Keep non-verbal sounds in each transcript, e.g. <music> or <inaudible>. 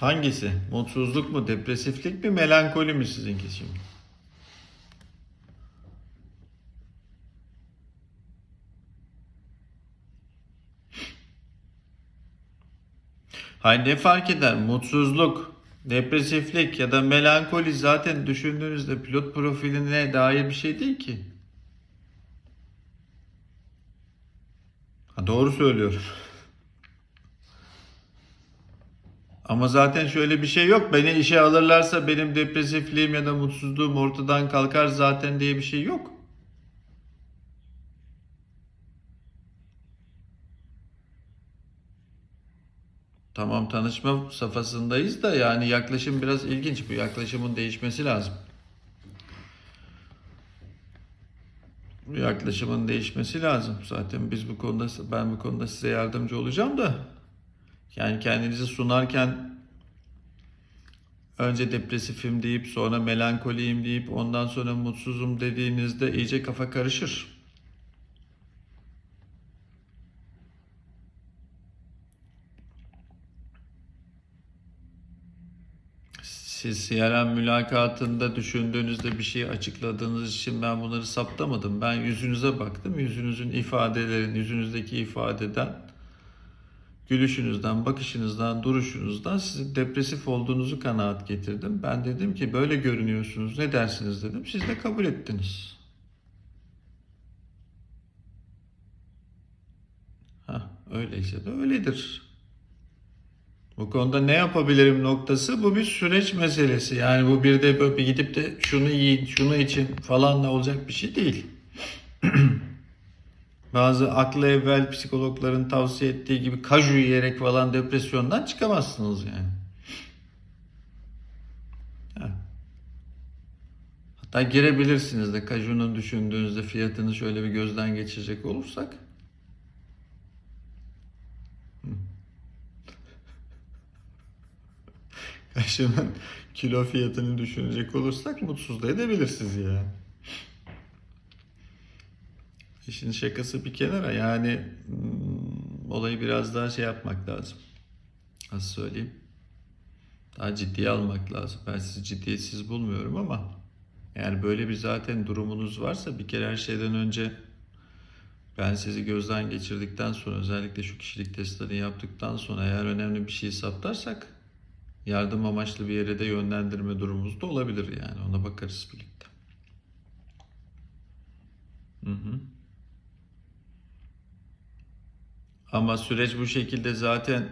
Hangisi? Mutsuzluk mu, depresiflik mi, melankoli mi sizinki şimdi? Hayır ne fark eder? Mutsuzluk, depresiflik ya da melankoli zaten düşündüğünüzde pilot profiline dair bir şey değil ki. Ha, doğru söylüyorum. Ama zaten şöyle bir şey yok. Beni işe alırlarsa benim depresifliğim ya da mutsuzluğum ortadan kalkar zaten diye bir şey yok. Tamam tanışma safhasındayız da yani yaklaşım biraz ilginç. Bu yaklaşımın değişmesi lazım. Bu yaklaşımın değişmesi lazım. Zaten biz bu konuda ben bu konuda size yardımcı olacağım da yani kendinizi sunarken önce depresifim deyip sonra melankoliyim deyip ondan sonra mutsuzum dediğinizde iyice kafa karışır. Siz CRM mülakatında düşündüğünüzde bir şey açıkladığınız için ben bunları saptamadım. Ben yüzünüze baktım. Yüzünüzün ifadelerin, yüzünüzdeki ifadeden, gülüşünüzden, bakışınızdan, duruşunuzdan sizin depresif olduğunuzu kanaat getirdim. Ben dedim ki böyle görünüyorsunuz ne dersiniz dedim. Siz de kabul ettiniz. Ha, öyleyse de öyledir. Bu konuda ne yapabilirim noktası bu bir süreç meselesi. Yani bu bir de böyle bir gidip de şunu yiyin, şunu için falanla olacak bir şey değil. <clears throat> Bazı aklı evvel psikologların tavsiye ettiği gibi kaju yiyerek falan depresyondan çıkamazsınız yani. Ha. Hatta girebilirsiniz de kajunun düşündüğünüzde fiyatını şöyle bir gözden geçirecek olursak. <laughs> Kajunun kilo fiyatını düşünecek olursak mutsuz da edebilir sizi ya. İşin şakası bir kenara yani hmm, olayı biraz daha şey yapmak lazım. Nasıl söyleyeyim? Daha ciddiye almak lazım. Ben sizi ciddiyetsiz bulmuyorum ama eğer böyle bir zaten durumunuz varsa bir kere her şeyden önce ben sizi gözden geçirdikten sonra özellikle şu kişilik testlerini yaptıktan sonra eğer önemli bir şey saptarsak yardım amaçlı bir yere de yönlendirme durumumuz da olabilir yani. Ona bakarız birlikte. Hı hı. Ama süreç bu şekilde zaten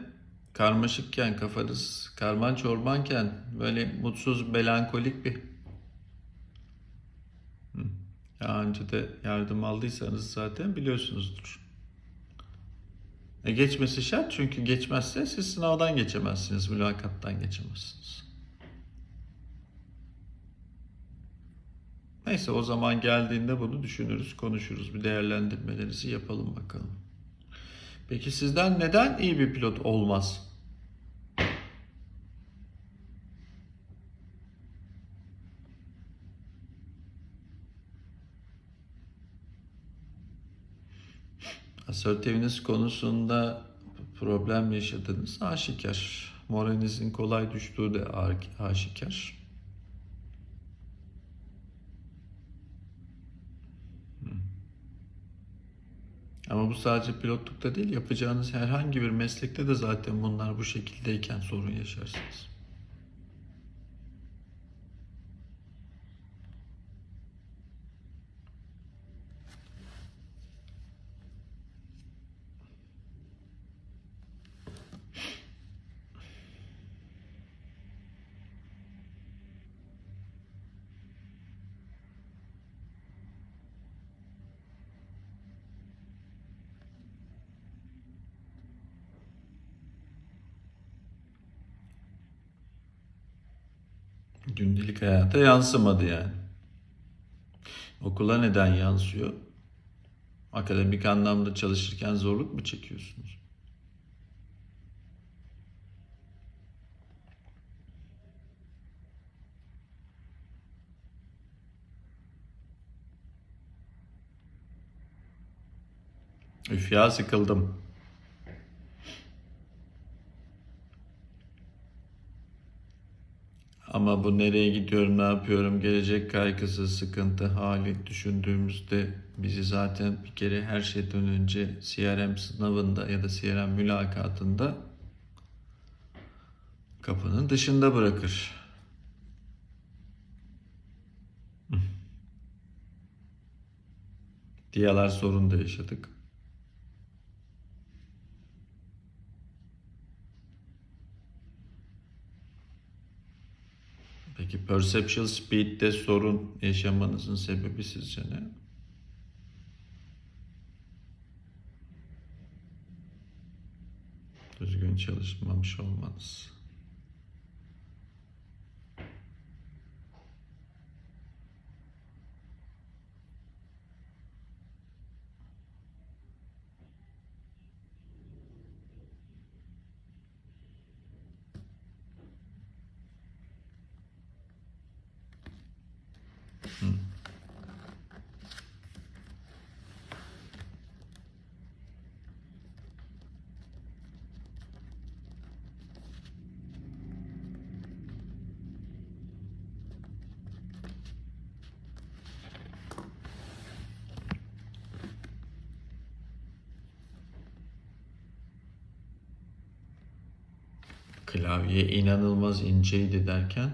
karmaşıkken kafanız karman çorbanken böyle mutsuz melankolik bir daha önce de yardım aldıysanız zaten biliyorsunuzdur. E geçmesi şart çünkü geçmezse siz sınavdan geçemezsiniz, mülakattan geçemezsiniz. Neyse o zaman geldiğinde bunu düşünürüz, konuşuruz. Bir değerlendirmelerinizi yapalım bakalım. Peki sizden neden iyi bir pilot olmaz? Asertiviniz konusunda problem yaşadınız aşikar. Moralinizin kolay düştüğü de aşikar. Ama bu sadece pilotlukta değil, yapacağınız herhangi bir meslekte de zaten bunlar bu şekildeyken sorun yaşarsınız. Gündelik hayata yansımadı yani. Okula neden yansıyor? Akademik anlamda çalışırken zorluk mu çekiyorsunuz? Üf ya sıkıldım. Ama bu nereye gidiyorum, ne yapıyorum, gelecek kaygısı, sıkıntı hali düşündüğümüzde bizi zaten bir kere her şeyden önce CRM sınavında ya da CRM mülakatında kapının dışında bırakır. Diyalar sorun da yaşadık. Peki perceptual speed'de sorun yaşamanızın sebebi sizce ne? Düzgün çalışmamış olmanız. Klavye inanılmaz inceydi derken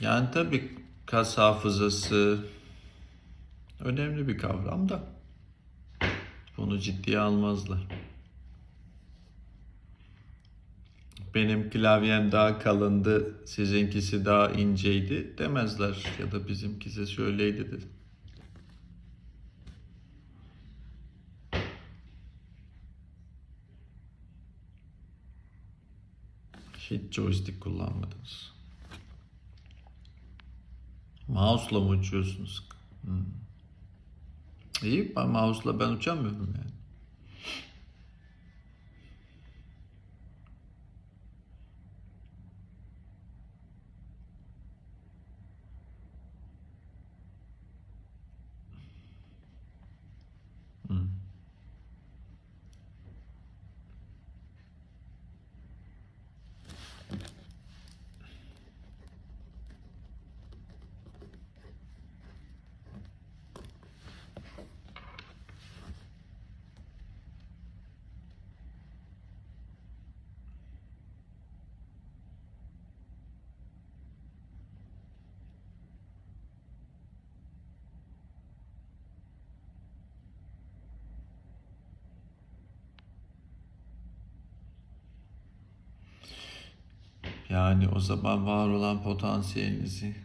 yani tabii kas hafızası önemli bir kavram da bunu ciddiye almazlar. Benim klavyem daha kalındı, sizinkisi daha inceydi demezler ya da bizimkisi şöyleydi de. Hiç joystick kullanmadınız. Mouse'la mı uçuyorsunuz? Hmm. İyi, mouse'la ben uçamıyorum yani. Yani o zaman var olan potansiyelinizi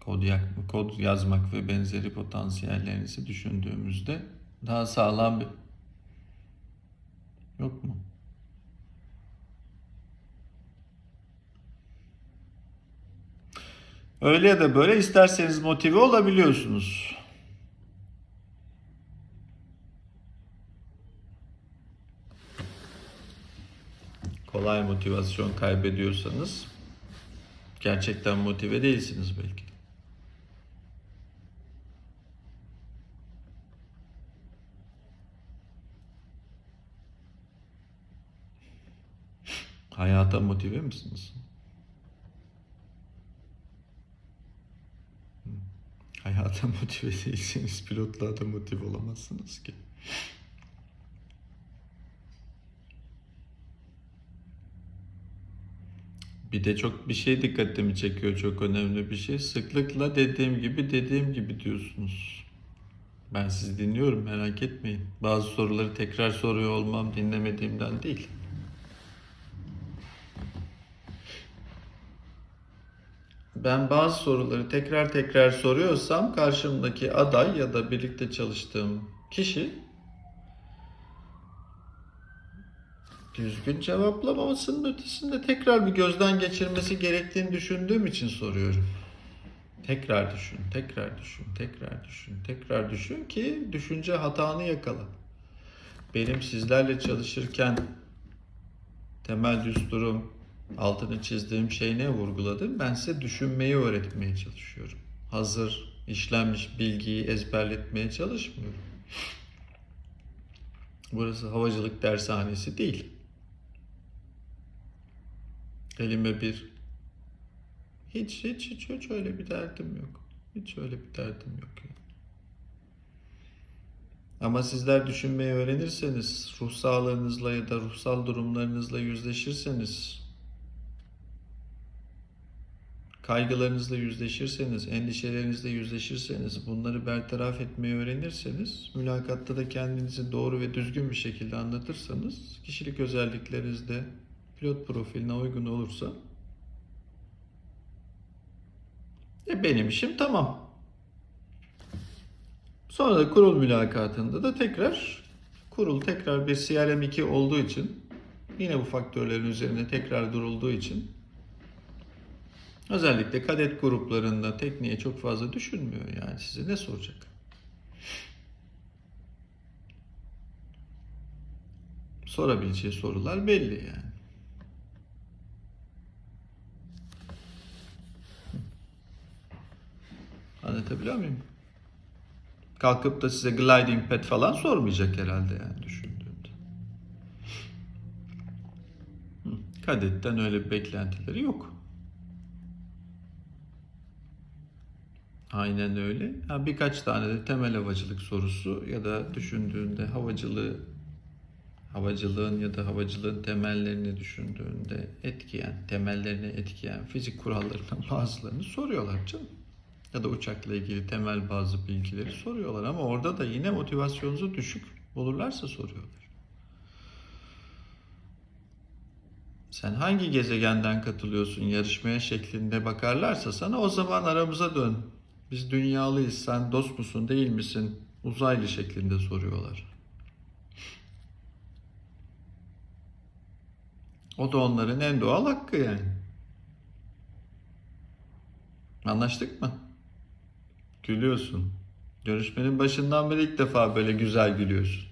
kod, yak, kod yazmak ve benzeri potansiyellerinizi düşündüğümüzde daha sağlam bir yok mu? Öyle ya da böyle isterseniz motive olabiliyorsunuz. Kolay motivasyon kaybediyorsanız gerçekten motive değilsiniz belki. Hayata motive misiniz? Hayata <laughs> motive değilseniz pilotluğa da motive olamazsınız ki. Bir de çok bir şey dikkatimi çekiyor çok önemli bir şey. Sıklıkla dediğim gibi dediğim gibi diyorsunuz. Ben sizi dinliyorum merak etmeyin. Bazı soruları tekrar soruyor olmam dinlemediğimden değil. Ben bazı soruları tekrar tekrar soruyorsam karşımdaki aday ya da birlikte çalıştığım kişi düzgün cevaplamamasının ötesinde tekrar bir gözden geçirmesi gerektiğini düşündüğüm için soruyorum. Tekrar düşün, tekrar düşün, tekrar düşün, tekrar düşün ki düşünce hatanı yakala. benim sizlerle çalışırken temel düsturum, altını çizdiğim şey ne vurguladım? Ben size düşünmeyi öğretmeye çalışıyorum. Hazır, işlenmiş bilgiyi ezberletmeye çalışmıyorum. Burası havacılık dershanesi değil. Elime bir hiç hiç hiç hiç öyle bir derdim yok. Hiç öyle bir derdim yok. ya. Ama sizler düşünmeyi öğrenirseniz, ruh sağlığınızla ya da ruhsal durumlarınızla yüzleşirseniz, kaygılarınızla yüzleşirseniz, endişelerinizle yüzleşirseniz, bunları bertaraf etmeyi öğrenirseniz, mülakatta da kendinizi doğru ve düzgün bir şekilde anlatırsanız, kişilik özellikleriniz de pilot profiline uygun olursa, e benim işim tamam. Sonra da kurul mülakatında da tekrar kurul tekrar bir CRM2 olduğu için yine bu faktörlerin üzerine tekrar durulduğu için özellikle kadet gruplarında tekniğe çok fazla düşünmüyor yani size ne soracak? Sorabileceği sorular belli yani. Anlatabiliyor muyum? Kalkıp da size gliding pad falan sormayacak herhalde yani düşündüğümde. Kadetten öyle bir beklentileri yok. Aynen öyle. Ha, birkaç tane de temel havacılık sorusu ya da düşündüğünde havacılığı havacılığın ya da havacılığın temellerini düşündüğünde etkileyen, temellerini etkileyen fizik kurallarından <laughs> bazılarını soruyorlar canım. Ya da uçakla ilgili temel bazı bilgileri soruyorlar ama orada da yine motivasyonunuzu düşük olurlarsa soruyorlar. Sen hangi gezegenden katılıyorsun yarışmaya şeklinde bakarlarsa sana o zaman aramıza dön. Biz dünyalıyız, sen dost musun değil misin? Uzaylı şeklinde soruyorlar. O da onların en doğal hakkı yani. Anlaştık mı? Gülüyorsun. Görüşmenin başından beri ilk defa böyle güzel gülüyorsun.